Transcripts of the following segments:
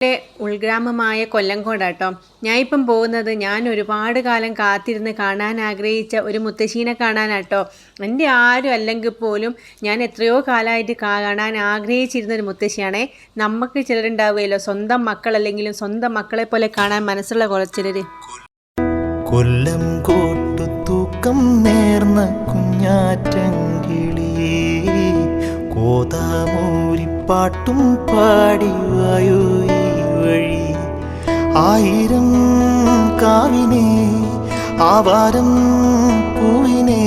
എന്റെ ഉൾഗ്രാമമായ കൊല്ലങ്കോടാട്ടോ ഞാൻ ഇപ്പം പോകുന്നത് ഞാൻ ഒരുപാട് കാലം കാത്തിരുന്ന് കാണാൻ ആഗ്രഹിച്ച ഒരു മുത്തശ്ശീനെ കാണാനാട്ടോ. എന്റെ ആരും അല്ലെങ്കിൽ പോലും ഞാൻ എത്രയോ കാലമായിട്ട് കാണാൻ ആഗ്രഹിച്ചിരുന്ന ഒരു മുത്തശ്ശിയാണേ. നമുക്ക് ചിലരുണ്ടാവുകയല്ലോ. സ്വന്തം മക്കളല്ലെങ്കിലും സ്വന്തം മക്കളെ പോലെ കാണാൻ മനസ്സുള്ള കുറച്ചിലർ കൊല്ലം കോട്ടു തൂക്കം നേർന്ന വഴി. ആയിരം കാവിനെ ആവാരം പൂവിനെ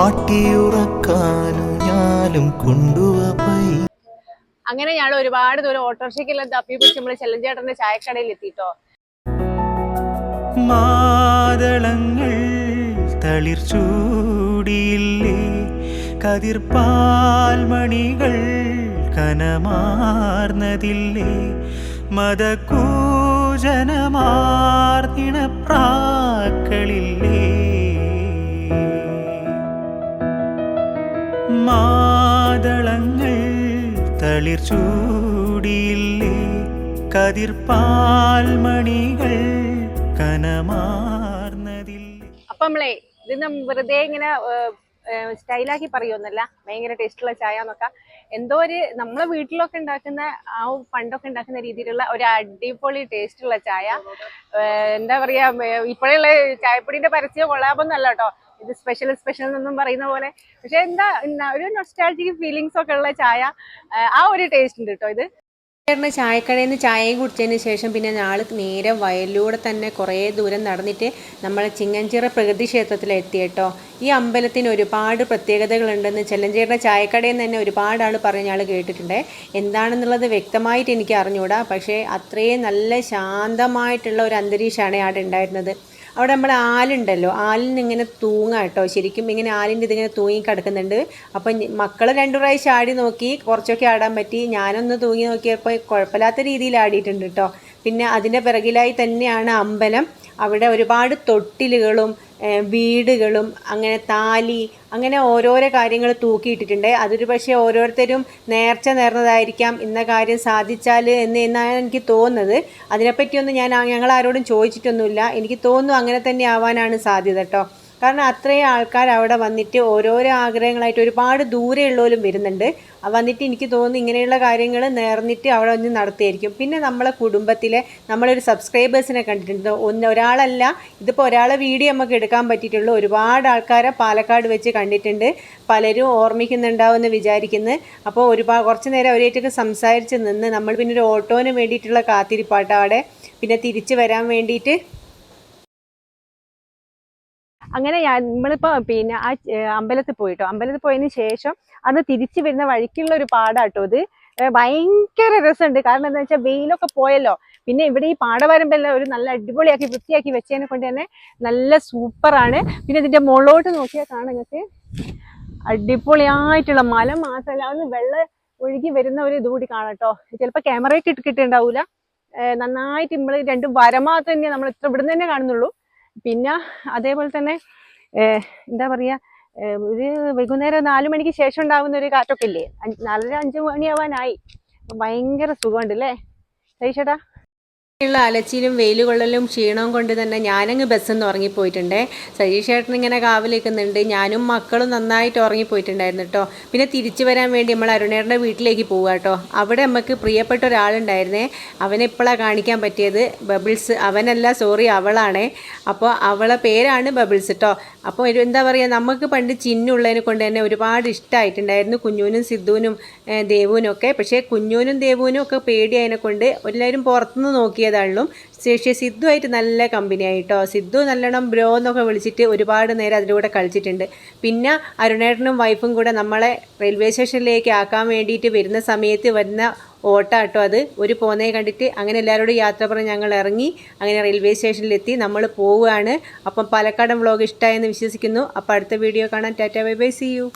ആട്ടിയുറക്കാനു ഞാലും കൊണ്ടുപോയി അങ്ങനെ ഞാൻ ഒരുപാട് ദൂരം ഓട്ടോറിക്ഷയ്ക്കെല്ലാം തപ്പി പിടിച്ച് നമ്മൾ ചെല്ലഞ്ചേട്ടന്റെ ചായക്കടയിൽ എത്തിയിട്ടോ മാതളങ്ങൾ തളിർ ചൂടിയില്ലേ കതിർപ്പാൽമണികൾ കനമാർന്നതില്ലേ? മതകൂജനമാർന്നിണപ്രാക്കളില്ലേ മാതളങ്ങൾ തളിർ ചൂടിയില്ലേ? കതിർപ്പാൽമണികൾ കനമാർന്നതില്ലേ? അപ്പം നമ്മളെ ഇത് വെറുതെ ഇങ്ങനെ സ്റ്റൈലാക്കി പറയുമെന്നല്ല ഭയങ്കര ടേസ്റ്റുള്ള ചായ എന്നൊക്കെ എന്തോ ഒരു നമ്മളെ വീട്ടിലൊക്കെ ഉണ്ടാക്കുന്ന ആ പണ്ടൊക്കെ ഉണ്ടാക്കുന്ന രീതിയിലുള്ള ഒരു അടിപൊളി ടേസ്റ്റുള്ള ചായ. എന്താ പറയാ ഇപ്പോഴുള്ള ചായപ്പൊടിന്റെ പരസ്യം കൊള്ളാമെന്നല്ല കേട്ടോ. ഇത് സ്പെഷ്യൽ സ്പെഷ്യൽ എന്നൊന്നും പറയുന്ന പോലെ. പക്ഷെ എന്താ ഒരു നൊസ്റ്റാൾജിക് ഫീലിങ്സ് ഒക്കെ ഉള്ള ചായ. ആ ഒരു ടേസ്റ്റ് ഉണ്ട് കേട്ടോ ഇത്. ചേട്ടന് ചായക്കടയിൽ നിന്ന് ചായയും കുടിച്ചതിന് ശേഷം പിന്നെ ഞങ്ങൾ നേരെ വയലിലൂടെ തന്നെ കുറേ ദൂരം നടന്നിട്ട് നമ്മൾ ചിങ്ങഞ്ചിറ പ്രകൃതി ക്ഷേത്രത്തിൽ എത്തിയിട്ടോ ഈ അമ്പലത്തിന് ഒരുപാട് പ്രത്യേകതകളുണ്ടെന്ന് ചെല്ലഞ്ചേട്ടന്റെ ചായക്കടയിൽ നിന്ന് തന്നെ ഒരുപാട് ആൾ പറഞ്ഞ ആൾ കേട്ടിട്ടുണ്ട്. എന്താണെന്നുള്ളത് വ്യക്തമായിട്ട് എനിക്ക് അറിഞ്ഞുകൂടാ പക്ഷേ അത്രയും നല്ല ശാന്തമായിട്ടുള്ള ഒരു അന്തരീക്ഷമാണ് അവിടെ ഉണ്ടായിരുന്നത്. അവിടെ നമ്മൾ ആലുണ്ടല്ലോ. ആലിന് ഇങ്ങനെ തൂങ്ങാം കേട്ടോ. ശരിക്കും ഇങ്ങനെ ആലിന്റെ ഇതിങ്ങനെ തൂങ്ങി കിടക്കുന്നുണ്ട്. അപ്പം മക്കൾ രണ്ടു പ്രാവശ്യം ആടി നോക്കി കുറച്ചൊക്കെ ആടാൻ പറ്റി. ഞാനൊന്ന് തൂങ്ങി നോക്കിയപ്പോൾ കുഴപ്പമില്ലാത്ത രീതിയിൽ ആടിയിട്ടുണ്ട് കേട്ടോ. പിന്നെ അതിന്റെ പിറകിലായി തന്നെയാണ് അമ്പലം. അവിടെ ഒരുപാട് തൊട്ടിലുകളും വീടുകളും അങ്ങനെ താലി അങ്ങനെ ഓരോരോ കാര്യങ്ങൾ തൂക്കിയിട്ടിട്ടുണ്ട്. അതൊരു പക്ഷേ ഓരോരുത്തരും നേർച്ച നേർന്നതായിരിക്കാം ഇന്ന കാര്യം സാധിച്ചാൽ എന്ന് എന്നാണ് എനിക്ക് തോന്നുന്നത്. അതിനെപ്പറ്റിയൊന്നും ഞാൻ ഞങ്ങൾ ആരോടും ചോദിച്ചിട്ടൊന്നുമില്ല. എനിക്ക് തോന്നുന്നു അങ്ങനെ തന്നെ ആവാനാണ് സാധ്യത കേട്ടോ കാരണം അത്രയും ആൾക്കാർ അവിടെ വന്നിട്ട് ഓരോരോ ആഗ്രഹങ്ങളായിട്ട് ഒരുപാട് ദൂരെയുള്ളവരും വരുന്നുണ്ട്. വന്നിട്ട് എനിക്ക് തോന്നുന്നു ഇങ്ങനെയുള്ള കാര്യങ്ങൾ നേർന്നിട്ട് അവിടെ വന്ന് നടത്തിയായിരിക്കും. പിന്നെ നമ്മളെ കുടുംബത്തിലെ നമ്മളൊരു സബ്സ്ക്രൈബേഴ്സിനെ കണ്ടിട്ടുണ്ട്. ഒന്ന് ഒരാളല്ല ഇതിപ്പോൾ ഒരാളെ വീഡിയോ നമുക്ക് എടുക്കാൻ പറ്റിയിട്ടുള്ളൂ ഒരുപാട് ആൾക്കാരെ പാലക്കാട് വെച്ച് കണ്ടിട്ടുണ്ട്. പലരും ഓർമ്മിക്കുന്നുണ്ടാവുമെന്ന് വിചാരിക്കുന്നു. അപ്പോൾ ഒരുപാട് കുറച്ച് നേരം അവരായിട്ടൊക്കെ സംസാരിച്ച് നിന്ന് നമ്മൾ പിന്നെ ഒരു ഓട്ടോന് വേണ്ടിയിട്ടുള്ള കാത്തിരിപ്പാട്ടവിടെ. പിന്നെ തിരിച്ച് വരാൻ വേണ്ടിയിട്ട് അങ്ങനെ നമ്മളിപ്പോ പിന്നെ ആ അമ്പലത്തിൽ പോയിട്ടോ. അമ്പലത്തിൽ പോയതിന് ശേഷം അന്ന് തിരിച്ചു വരുന്ന വഴിക്കുള്ള ഒരു പാടാട്ടോ ഇത്. ഭയങ്കര രസമുണ്ട്. കാരണം എന്താ വെച്ചാൽ വെയിലൊക്കെ പോയല്ലോ. പിന്നെ ഇവിടെ ഈ പാടവരമ്പെല്ലാം ഒരു നല്ല അടിപൊളിയാക്കി വൃത്തിയാക്കി വെച്ചതിനെ കൊണ്ട് തന്നെ നല്ല സൂപ്പറാണ്. പിന്നെ ഇതിന്റെ മുകളിലോട്ട് നോക്കിയാൽ കാണാൻ ഞങ്ങൾക്ക് അടിപൊളിയായിട്ടുള്ള മല മാത്രമല്ല അതൊന്ന് വെള്ളം ഒഴുകി വരുന്ന ഒരു ഇതുകൂടി കാണാം കേട്ടോ ചിലപ്പോൾ ക്യാമറയൊക്കെ ഇട്ട് കിട്ടുന്നുണ്ടാവൂല. നന്നായിട്ട് നമ്മൾ രണ്ടും വര മാത്രം തന്നെ നമ്മൾ ഇത്ര ഇവിടുന്ന് തന്നെ കാണുന്നുള്ളൂ. പിന്നെ അതേപോലെ തന്നെ എന്താ പറയാ ഒരു വൈകുന്നേരം നാലു മണിക്ക് ശേഷം ഉണ്ടാകുന്ന ഒരു കാറ്റൊക്കെ ഇല്ലേ? നാലര അഞ്ച് മണിയാവാനായി. ഭയങ്കര സുഖമുണ്ട് അല്ലേ? സൈഷേട്ടാ ഉള്ള അലച്ചിലും വെയിൽ കൊള്ളലും ക്ഷീണവും കൊണ്ട് തന്നെ ഞാനങ്ങ് ബസ്സിൽ നിന്ന് ഉറങ്ങിപ്പോയിട്ടുണ്ടേ. സജീഷ് ചേട്ടൻ ഇങ്ങനെ കാവിലേക്കുന്നുണ്ട് ഞാനും മക്കളും നന്നായിട്ട് ഉറങ്ങിപ്പോയിട്ടുണ്ടായിരുന്നു കേട്ടോ. പിന്നെ തിരിച്ചു വരാൻ വേണ്ടി നമ്മൾ അരുണേട്ടന്റെ വീട്ടിലേക്ക് പോവുക കേട്ടോ. അവിടെ നമുക്ക് പ്രിയപ്പെട്ട ഒരാളുണ്ടായിരുന്നേ. അവനെ ഇപ്പോഴാണ് കാണിക്കാൻ പറ്റിയത്. ബബിൾസ്. അവനല്ല സോറി അവളാണേ. അപ്പോൾ അവളെ പേരാണ് ബബിൾസ് കേട്ടോ. അപ്പോൾ ഒരു എന്താ പറയുക നമുക്ക് പണ്ട് ചിന്നുള്ളതിനെ കൊണ്ട് തന്നെ ഒരുപാട് ഇഷ്ടമായിട്ടുണ്ടായിരുന്നു. കുഞ്ഞൂനും സിദ്ധുവിനും ദേവുവിനും ഒക്കെ. പക്ഷേ കുഞ്ഞൂനും ദേവുവിനും ഒക്കെ പേടിയായതിനെ കൊണ്ട് എല്ലാവരും പുറത്തുനിന്ന് നോക്കിയതാണല്ലോ ശേഷി സിദ്ധുവായിട്ട് നല്ല കമ്പനിയായിട്ടോ സിദ്ധു നല്ലോണം ബ്രോ എന്നൊക്കെ വിളിച്ചിട്ട് ഒരുപാട് നേരം അതിന്റെ കൂടെ കളിച്ചിട്ടുണ്ട്. പിന്നെ അരുണേട്ടനും വൈഫും കൂടെ നമ്മളെ റെയിൽവേ സ്റ്റേഷനിലേക്ക് ആക്കാൻ വേണ്ടിയിട്ട് വരുന്ന സമയത്ത് വരുന്ന ഓട്ടാട്ടോ അത്. ഒരു പോന്നെ കണ്ടിട്ട് അങ്ങനെ എല്ലാവരോടും യാത്ര പറഞ്ഞ് ഞങ്ങൾ ഇറങ്ങി അങ്ങനെ റെയിൽവേ സ്റ്റേഷനിലെത്തി. നമ്മൾ പോവുകയാണ്. അപ്പം പാലക്കാടൻ വ്ളോഗ് ഇഷ്ടമായെന്ന് വിശ്വസിക്കുന്നു. അപ്പോൾ അടുത്ത വീഡിയോ കാണാൻ tata bye bye see you.